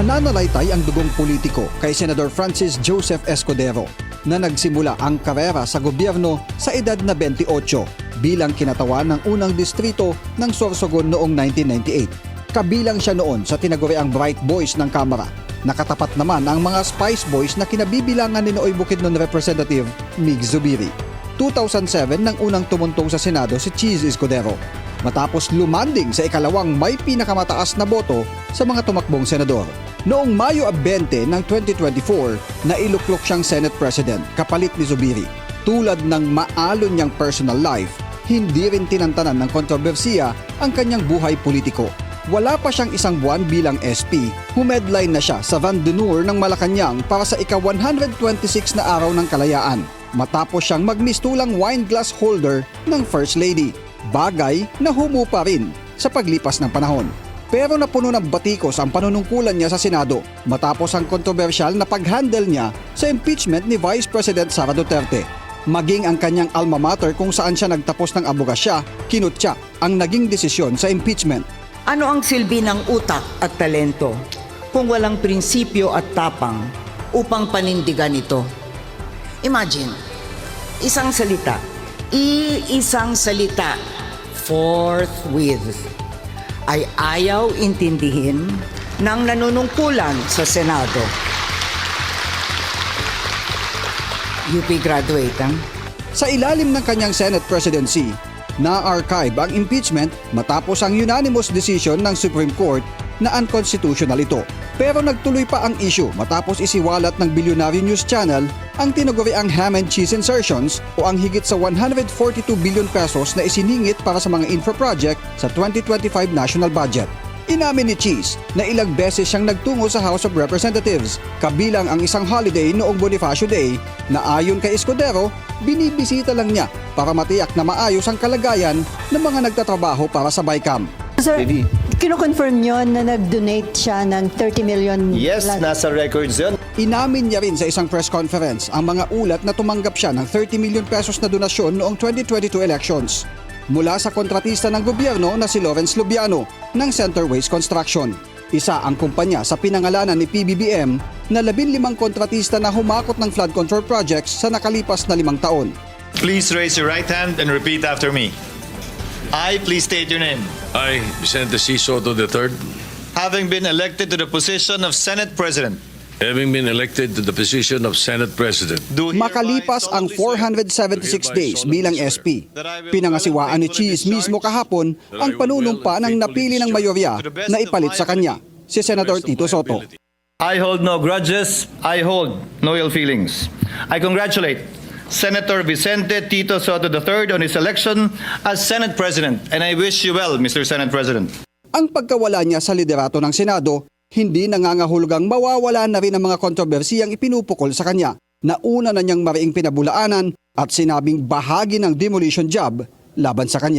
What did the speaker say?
Nananalaytay ang dugong politiko kay Senador Francis Joseph Escudero na nagsimula ang karera sa gobyerno sa edad na 28 bilang kinatawan ng unang distrito ng Sorsogon noong 1998. Kabilang siya noon sa tinaguriang Bright Boys ng Kamara. Nakatapat naman ang mga Spice Boys na kinabibilangan ni Nooy Bukidnon Representative Mig Zubiri. 2007 nang unang tumuntong sa Senado si Cheese Escudero matapos lumanding sa ikalawang may pinakamataas na boto sa mga tumakbong senador. Noong Mayo 20 ng 2024, nailuklok siyang Senate President kapalit ni Zubiri. Tulad ng maalon niyang personal life, hindi rin tinantanan ng kontrobersiya ang kanyang buhay politiko. Wala pa siyang isang buwan bilang SP, humedline na siya sa Van Denur ng Malacanang para sa ika-126 na araw ng kalayaan matapos siyang magmistulang wine glass holder ng First Lady. Bagay na humu pa rin sa paglipas ng panahon. Pero napuno ng batikos ang panunungkulan niya sa Senado matapos ang kontrobersyal na pag-handle niya sa impeachment ni Vice President Sara Duterte. Maging ang kanyang alma mater kung saan siya nagtapos ng abogasya, kinutya ang naging desisyon sa impeachment. Ano ang silbi ng utak at talento kung walang prinsipyo at tapang upang panindigan ito? Imagine, isang salita, iisang salita, forthwith, ay ayaw intindihin ng nanunungkulan sa Senado. UP graduate, ah? Sa ilalim ng kanyang Senate presidency, na-archive ang impeachment matapos ang unanimous decision ng Supreme Court na unconstitutional ito. Pero nagtuloy pa ang issue matapos isiwalat ng Billionaire News Channel ang tinaguri ang ham and cheese insertions o ang higit sa 142 billion pesos na isiningit para sa mga infra project sa 2025 national budget. Inamin ni Cheese na ilang beses siyang nagtungo sa House of Representatives, kabilang ang isang holiday noong Bonifacio Day na ayon kay Escudero, binibisita lang niya para matiyak na maayos ang kalagayan ng mga nagtatrabaho para sa BICAM. Sir, Lady. kino-confirm nyo na nag-donate siya ng 30 million Yes, plus- nasa records yun. Inamin niya rin sa isang press conference ang mga ulat na tumanggap siya ng 30 million pesos na donasyon noong 2022 elections mula sa kontratista ng gobyerno na si Lawrence Lubiano ng Centerways Construction. Isa ang kumpanya sa pinangalanan ni PBBM na 15 kontratista na humakot ng flood control projects sa nakalipas na limang taon. Please raise your right hand and repeat after me. I, please state your name. I, Vicente C. Soto III, Having been elected to the position of Senate President, having been elected to the position of Senate President, Makalipas ang solemnly swear 476 days bilang SP, pinangasiwaan ni Cheese mismo kahapon ang panunumpa ng napili ng mayorya na ipalit sa kanya, si Senator Tito Soto. I hold no grudges. I hold no ill feelings. I congratulate Senator Vicente Tito Soto III on his election as Senate President, and I wish you well, Mr. Senate President. Ang pagkawala niya sa liderato ng Senado, hindi nangangahulugang mawawala na rin ang mga kontrobersiyang ipinupukol sa kanya na una na niyang mariing pinabulaanan at sinabing bahagi ng demolition job laban sa kanya.